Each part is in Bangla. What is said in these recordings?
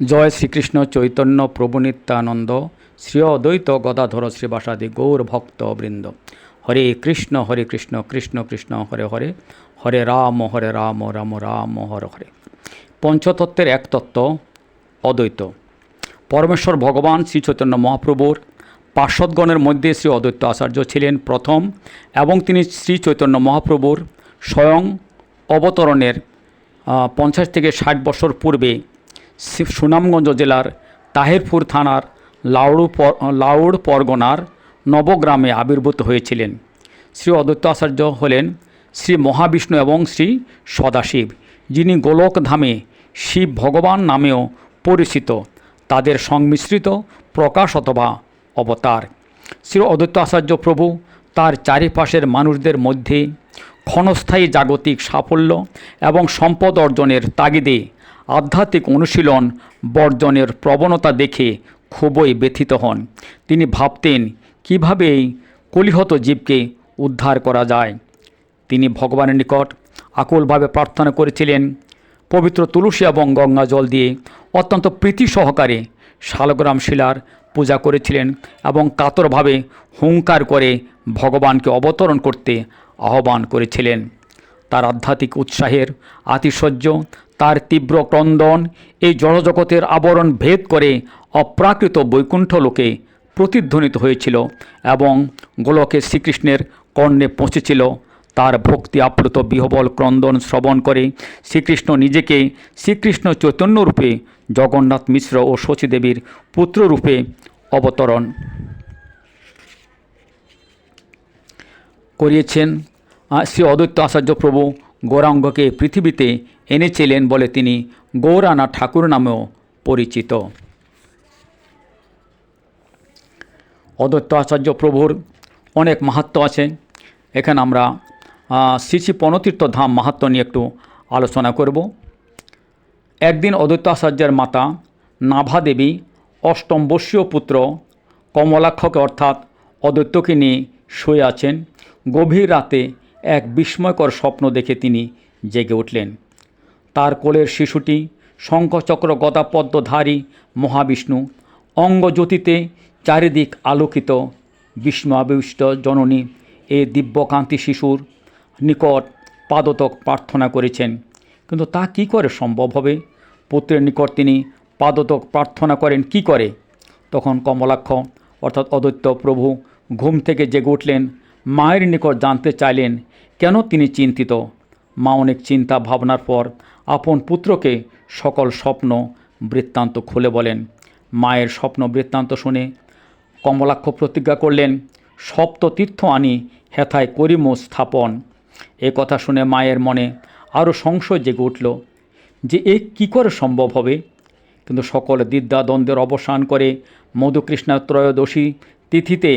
জয় শ্রীকৃষ্ণ চৈতন্য প্রভু নিত্যানন্দ শ্রী অদ্বৈত গদাধর শ্রীবাসাদি গৌর ভক্ত বৃন্দ। হরে কৃষ্ণ হরে কৃষ্ণ কৃষ্ণ কৃষ্ণ, হরে হরে হরে রাম হরে রাম রাম রাম, হরে হরে। পঞ্চতত্ত্বের এক তত্ত্ব, অদ্বৈত। পরমেশ্বর ভগবান শ্রী চৈতন্য মহাপ্রভুর পার্শ্বদগণের মধ্যে শ্রী অদ্বৈত আচার্য ছিলেন প্রথম এবং তিনি শ্রী চৈতন্য মহাপ্রভুর স্বয়ং অবতরণের পঞ্চাশ থেকে ষাট বছর পূর্বে সুনামগঞ্জ জেলার তাহিরপুর থানার লাউড়ু লাউড় পরগনার নবগ্রামে আবির্ভূত হয়েছিলেন। শ্রী অদ্বৈত আচার্য হলেন শ্রী মহাবিষ্ণু এবং শ্রী সদাশিব, যিনি গোলক ধামে শিব ভগবান নামেও পরিচিত। তাদের সংমিশ্রিত প্রকাশ অথবা অবতার। শ্রী অদ্বৈত আচার্য প্রভু তার চারিপাশের মানুষদের মধ্যে ক্ষণস্থায়ী জাগতিক সাফল্য এবং সম্পদ অর্জনের তাগিদে আধ্যাত্মিক অনুশীলন বর্জনের প্রবণতা দেখে খুবই ব্যথিত হন। তিনি ভাবতেন, কীভাবে কলিহত জীবকে উদ্ধার করা যায়? তিনি ভগবানের নিকট আকুলভাবে প্রার্থনা করেছিলেন, পবিত্র তুলসী এবং গঙ্গা জল দিয়ে অত্যন্ত প্রীতি সহকারে শালগ্রাম শিলার পূজা করেছিলেন এবং কাতরভাবে হুঙ্কার করে ভগবানকে অবতরণ করতে আহ্বান করেছিলেন। তার আধ্যাত্মিক উৎসাহের আতিশয্য, তার তীব্র ক্রন্দন এই জড়জগতের আবরণ ভেদ করে অপ্রাকৃত বৈকুণ্ঠ লোকে প্রতিধ্বনিত হয়েছিল এবং গোলকে শ্রীকৃষ্ণের কর্ণে পৌঁছেছিল। তার ভক্তি আপ্লুত বিহবল ক্রন্দন শ্রবণ করে শ্রীকৃষ্ণ নিজেকে শ্রীকৃষ্ণ চৈতন্যরূপে জগন্নাথ মিশ্র ও শচীদেবীর পুত্ররূপে অবতরণ করিয়েছেন। শ্রী অদ্বৈত আচার্য প্রভু গৌরাঙ্গকে পৃথিবীতে এনেছিলেন বলে তিনি গৌরানা ঠাকুর নামেও পরিচিত। অদ্বৈত আচার্য প্রভুর অনেক মাহাত্ম আছে। এখানে আমরা শ্রী পনতীর্থ ধাম মাহাত্ম নিয়ে একটু আলোচনা করব। একদিন অদ্বৈত আচার্যের মাতা নাভা দেবী অষ্টম বর্ষীয় পুত্র কমলাক্ষকে অর্থাৎ অদ্বৈতকে নিয়ে শুয়ে আছেন। গভীর রাতে এক বিস্ময়কর স্বপ্ন দেখে তিনি জেগে উঠলেন। তার কোলের শিশুটি, শঙ্খচক্র গদাপদ্মধারী মহাবিষ্ণু, অঙ্গজ্যোতিতে চারিদিক আলোকিত, বিস্ময়াবিষ্ট জননী এ দিব্যকান্তি শিশুর নিকট পাদতক প্রার্থনা করেছেন। কিন্তু তা কি করে সম্ভব হবে? পুত্রের নিকট তিনি পাদতক প্রার্থনা করেন কি করে? তখন কমলাক্ষ, অর্থাৎ অদ্বৈত প্রভু, ঘুম থেকে জেগে উঠলেন। মায়ের নিকট জানতে চাইলেন, কেন তিনি চিন্তিত? মা অনেক চিন্তা ভাবনার পর আপন পুত্রকে সকল স্বপ্ন বৃত্তান্ত খুলে বলেন। মায়ের স্বপ্ন বৃত্তান্ত শুনে কমলাক্ষ প্রতিজ্ঞা করলেন সপ্ত তীর্থ আনি হেথায় করিম স্থাপন। এ কথা শুনে মায়ের মনে আরও সংশয় জেগে উঠল যে এ কী করে সম্ভব হবে? কিন্তু সকল দ্বিদ্বা দ্বন্দ্বের অবসান করে মধুকৃষ্ণা ত্রয়োদশী তিথিতে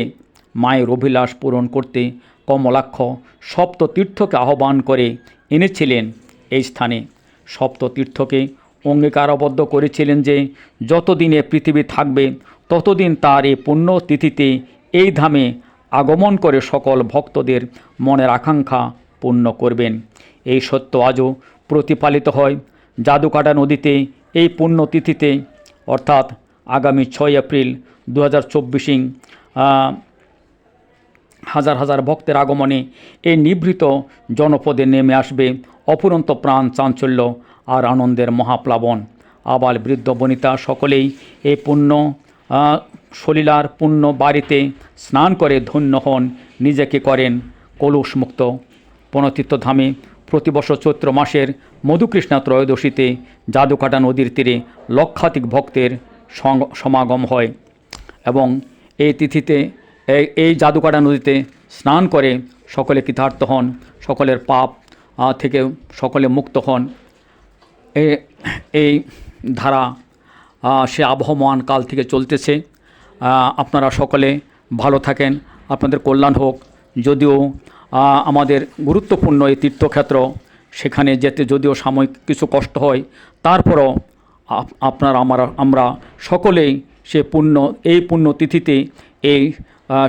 মায়ের অভিলাষ পূরণ করতে কমলাক্ষ সপ্ত তীর্থকে আহ্বান করে এনেছিলেন এই স্থানে। সপ্ত তীর্থকে অঙ্গীকারবদ্ধ করেছিলেন যে, যতদিনে পৃথিবী থাকবে, ততদিন তার এই পুণ্য তিথিতে এই ধামে আগমন করে সকল ভক্তদের মনের আকাঙ্ক্ষা পূর্ণ করবেন। এই সত্য আজও প্রতিপালিত হয়। জাদুকাটা নদীতে এই পুণ্যতিথিতে, অর্থাৎ আগামী ছয় এপ্রিল দু হাজার চব্বিশিং হাজার হাজার ভক্তের আগমনে এই নিভৃত জনপদে নেমে আসবে অপুরন্ত প্রাণ চাঞ্চল্য আর আনন্দের মহাপ্লাবন। আবাল বৃদ্ধ বনিতা সকলেই এই পুণ্য সলিলার পুণ্য বাড়িতে স্নান করে ধন্য হন, নিজেকে করেন কলুষমুক্ত। পনতীর্থ ধামে প্রতি বছর চৈত্র মাসের মধুকৃষ্ণা ত্রয়োদশীতে জাদুকাটা নদীর তীরে লক্ষাধিক ভক্তের সমাগম হয় এবং এই তিথিতে এই জাদুকাটা নদীতে স্নান করে সকলে কৃতার্থ হন, সকলের পাপ থেকে সকলে মুক্ত হন। এই ধারা সে আবহমান কাল থেকে চলতেছে। আপনারা সকলে ভালো থাকেন, আপনাদের কল্যাণ হোক। যদিও আমাদের গুরুত্বপূর্ণ এই তীর্থক্ষেত্র সেখানে যেতে যদিও সাময়িক কিছু কষ্ট হয়, তারপরও আপ- আপনারা, আমরা আমরা সকলেই সে পুণ্য এই পুণ্য তিথিতে এই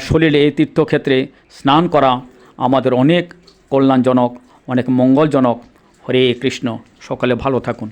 সলিলে এই তীর্থক্ষেত্রে স্নান করা আমাদের অনেক কল্যাণজনক, অনেক মঙ্গলজনক। হরে কৃষ্ণ, সকলে ভালো থাকুন।